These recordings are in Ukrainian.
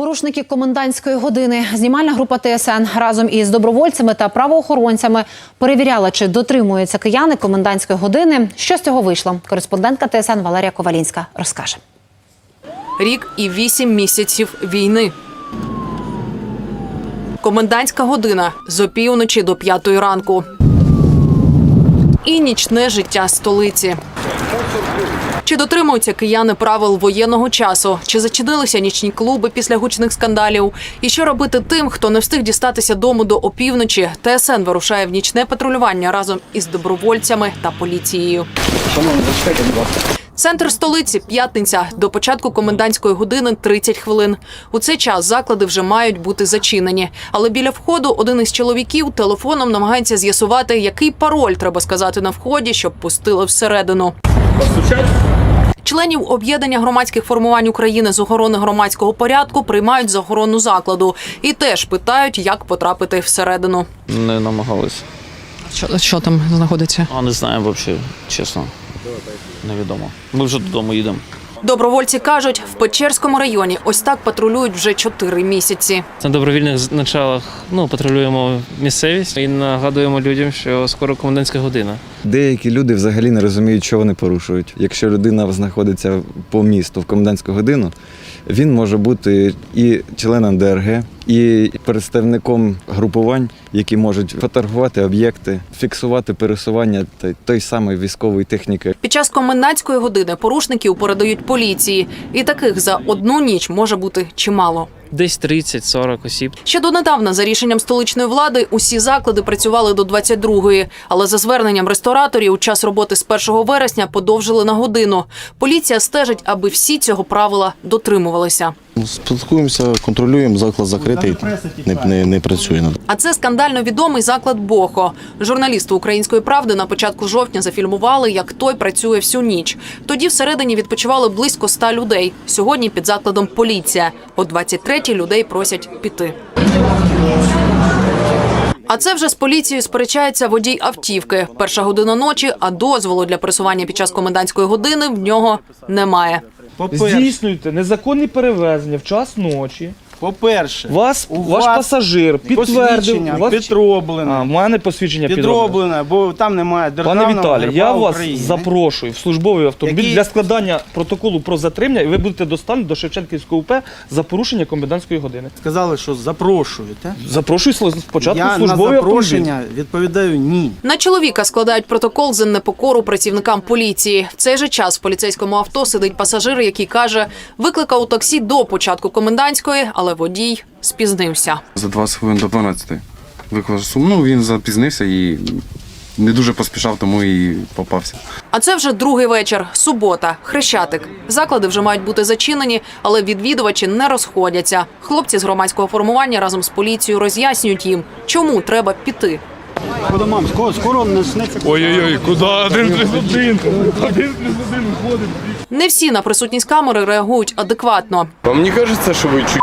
Порушники комендантської години. Знімальна група ТСН разом із добровольцями та правоохоронцями перевіряла, чи дотримуються кияни комендантської години. Що з цього вийшло? Кореспондентка ТСН Валерія Ковалінська розкаже. Рік і вісім місяців війни. Комендантська година з опівночі до п'ятої ранку. І нічне життя столиці. Чи дотримуються кияни правил воєнного часу? Чи зачинилися нічні клуби після гучних скандалів? І що робити тим, хто не встиг дістатися дому до опівночі? ТСН вирушає в нічне патрулювання разом із добровольцями та поліцією. Центр столиці п'ятниця. До початку комендантської години 30 хвилин. У цей час заклади вже мають бути зачинені. Але біля входу один із чоловіків телефоном намагається з'ясувати, який пароль треба сказати на вході, щоб пустили всередину. Членів об'єднання громадських формувань України з охорони громадського порядку приймають за охорону закладу і теж питають, як потрапити всередину. Не намагалися. Що, що там знаходиться? А не знаємо взагалі, чесно. Невідомо. Ми вже додому їдемо. Добровольці кажуть, в Печерському районі ось так патрулюють вже чотири місяці. На добровільних началах ну, патрулюємо місцевість і нагадуємо людям, що скоро комендантська година. Деякі люди взагалі не розуміють, що вони порушують. Якщо людина знаходиться по місту в комендантську годину, він може бути і членом ДРГ, і представником групувань, які можуть фотографувати об'єкти, фіксувати пересування той самої військової техніки. Під час комендантської години порушників передають поліції, і таких за одну ніч може бути чимало. Десь 30-40 осіб. Ще донедавна, за рішенням столичної влади, усі заклади працювали до 22-ї, але за зверненням рестораторів час роботи з 1 вересня подовжили на годину. Поліція стежить, аби всі цього правила дотримувалися. Спілкуємося, контролюємо, заклад закритий, не, не, не працює. А це скандально відомий заклад Бохо. Журналісти української правди на початку жовтня зафільмували, як той працює всю ніч. Тоді всередині відпочивали близько ста людей. Сьогодні під закладом поліція. О 23-й людей просять піти. А це вже з поліцією сперечається водій автівки. Перша година ночі, а дозволу для пересування під час комендантської години в нього немає. Здійснюйте незаконні перевезення в час ночі. По-перше, Вас у ваш вас пасажир підтвердив. посвідчення У вас... підроблене. А, в мене посвідчення підроблене. підроблене, бо там немає Пане державного Віталій, герба я вас України. запрошую в службовий автомобіль Який- для складання протоколу про затримання, і ви будете доставлені до Шевченківського УП за порушення комендантської години. Сказали, що запрошуєте. Запрошую слу- спочатку я в службовий на автомобіль. запрошення відповідаю ні. На чоловіка складають протокол за непокору працівникам поліції. В цей же час в поліцейському авто сидить пасажир, який каже, викликав у таксі до початку комендантської, але водій спізнився. За 20 хвилин до 12 виклав сум. Ну, він запізнився і не дуже поспішав, тому і попався. А це вже другий вечір, субота, хрещатик. Заклади вже мають бути зачинені, але відвідувачі не розходяться. Хлопці з громадського формування разом з поліцією роз'яснюють їм, чому треба піти. Ой-ой-ой, куди? Один плюс один. Один плюс один виходить. Не всі на присутність камери реагують адекватно. Вам не кажеться, що ви чуть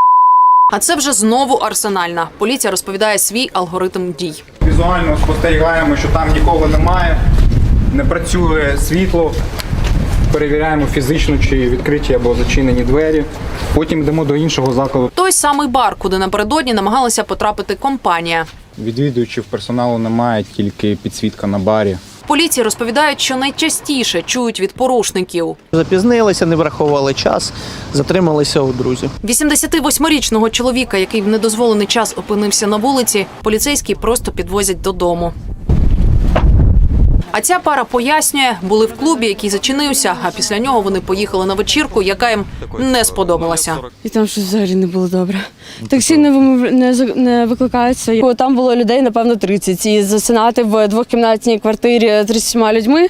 А це вже знову арсенальна. Поліція розповідає свій алгоритм дій. Візуально спостерігаємо, що там нікого немає, не працює світло. Перевіряємо фізично, чи відкриті або зачинені двері. Потім йдемо до іншого закладу. Той самий бар, куди напередодні намагалася потрапити компанія. Відвідувачів персоналу немає, тільки підсвітка на барі. Поліції розповідають, що найчастіше чують від порушників. Запізнилися, не врахували час, затрималися у друзів. 88-річного чоловіка, який в недозволений час опинився на вулиці, поліцейські просто підвозять додому. А ця пара пояснює, були в клубі, який зачинився, а після нього вони поїхали на вечірку, яка їм не сподобалася. І там щось взагалі не було добре. Таксі не, не. Бо Там було людей, напевно, 30. І засинати в двохкімнатній квартирі 30 людьми,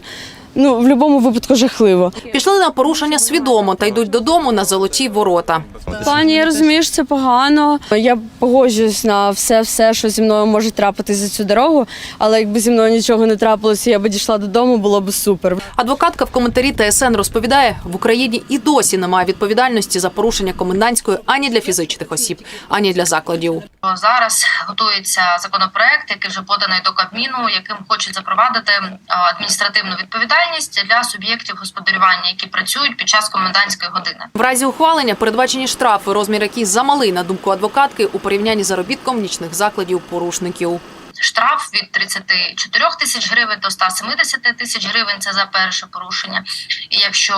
ну, в будь-якому випадку жахливо. Пішли на порушення свідомо та йдуть додому на золоті ворота. Пані, я розумію, що це погано. Я погоджуюсь на все, все, що зі мною може трапитись за цю дорогу, але якби зі мною нічого не трапилося, я б дійшла додому, було б супер. Адвокатка в коментарі ТСН розповідає, в Україні і досі немає відповідальності за порушення комендантської ані для фізичних осіб, ані для закладів. Зараз готується законопроект, який вже поданий до Кабміну, яким хочуть запровадити адміністративну відповідальність діяльність для суб'єктів господарювання, які працюють під час комендантської години. В разі ухвалення передбачені штрафи, розмір який замалий на думку адвокатки у порівнянні з заробітком нічних закладів порушників. Штраф від 34 тисяч гривень до 170 тисяч гривень це за перше порушення. І якщо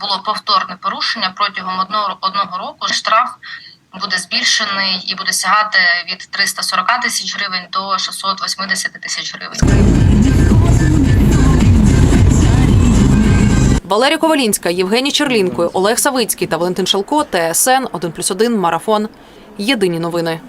було повторне порушення протягом одного, одного року, штраф буде збільшений і буде сягати від 340 тисяч гривень до 680 тисяч гривень. Валерія Ковалінська, Євгеній Черлінко, Олег Савицький та Валентин Шалко. ТСН 1+,1 Марафон. Єдині новини.